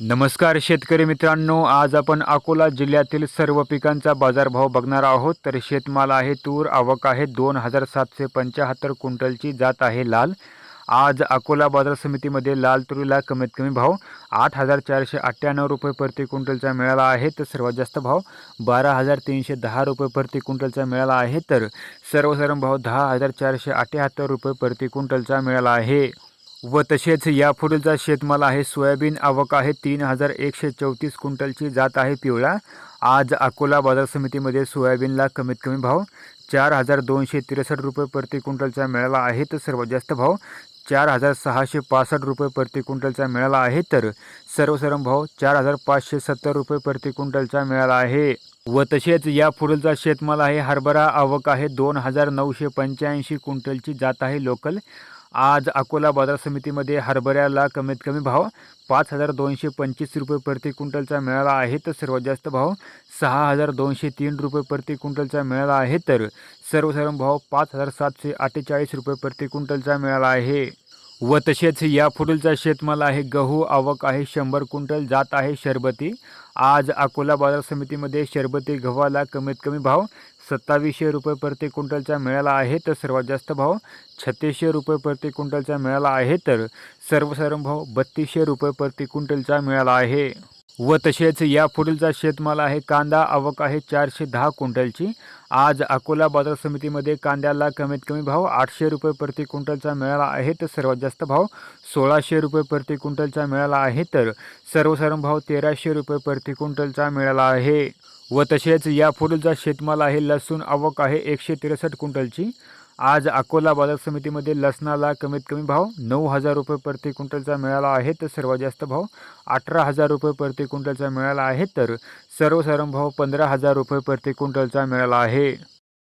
नमस्कार शेतकरी मित्रांनो आज आपण अकोला जिल्ह्यातील सर्व पिकांचा बाजारभाव बघणार आहोत. तर शेतमाल आहे तूर आवक आहे दोन हजार सातशे पंच्याहत्तर क्विंटलची जात आहे लाल. आज अकोला बाजार समितीमध्ये लाल तुरीला कमीत कमी भाव आठ हजार चारशे अठ्ठ्याण्णव रुपये प्रति क्विंटलचा मिळाला आहे. तर सर्वात जास्त भाव बारा हजार तीनशे दहा रुपये प्रति क्विंटलचा मिळाला आहे. तर सर्वसाधारण भाव दहा हजार चारशे अठ्ठ्याहत्तर रुपये प्रति क्विंटलचा मिळाला आहे. व तसेच यापुढीलचा शेतमाल आहे सोयाबीन आवक आहे तीन हजार एकशे चौतीस क्विंटलची जात आहे पिवळा. आज अकोला बाजार समितीमध्ये सोयाबीनला कमीत कमी भाव चार हजार दोनशे त्रेसष्ट रुपये प्रति क्विंटलचा मिळाला आहे तर सर्वात जास्त भाव चार हजार सहाशे पासष्ट रुपये प्रति क्विंटलचा मिळाला आहे तर सर्वसाधारण भाव चार हजार पाचशे सत्तर रुपये प्रति क्विंटलचा मिळाला आहे. व तसेच या पुढीलचा शेतमाल आहे हरभरा आवक आहे दोन हजार नऊशे पंच्याऐंशी क्विंटलची जात आहे लोकल आज अकोला बाजार समितीमध्ये हरभऱ्याला कमीत कमी भाव पाच हजार दोनशे पंचवीस रुपये प्रति क्विंटलचा मिळाला आहे तर सर्वात जास्त भाव सहा हजार दोनशे तीन रुपये प्रति क्विंटलचा मिळाला आहे तर सर्वसाधारण भाव पाच हजार सातशे अठ्ठेचाळीस रुपये प्रति क्विंटलचा मिळाला आहे. व तसेच या पुढीलचा शेतमाल आहे गहू आवक आहे शंभर क्विंटल जात आहे शरबती. आज अकोला बाजार समितीमध्ये शरबती गव्हाला कमीत कमी भाव सत्तावीसशे रुपये प्रति क्विंटलचा मिळाला आहे तर सर्वात जास्त भाव छत्तीसशे रुपये प्रति क्विंटलचा मिळाला आहे तर सर्वसाधारण भाव बत्तीसशे रुपये प्रति क्विंटलचा मिळाला आहे. व तसेच या पुढीलचा शेतमाल आहे कांदा. आवक आहे चारशे दहा क्विंटलची. आज अकोला बाजार समितीमध्ये कांद्याला कमीत कमी भाव आठशे रुपये प्रति क्विंटलचा मिळाला आहे तर सर्वात जास्त भाव सोळाशे रुपये प्रति क्विंटलचा मिळाला आहे तर सर्वसाधारण भाव तेराशे रुपये प्रति क्विंटलचा मिळाला आहे. व तसेच या पुढीलचा शेतमाल आहे लसूण आवक आहे एकशे त्रेसष्ट क्विंटलची. आज अकोला बाजार समितीमध्ये लसणाला कमीत कमी भाव नऊ हजार रुपये प्रति क्विंटलचा मिळाला आहे तर सर्वात जास्त भाव अठरा हजार रुपये प्रति क्विंटलचा मिळाला आहे तर सर्वसाधारण भाव पंधरा हजार रुपये प्रति क्विंटलचा मिळाला आहे.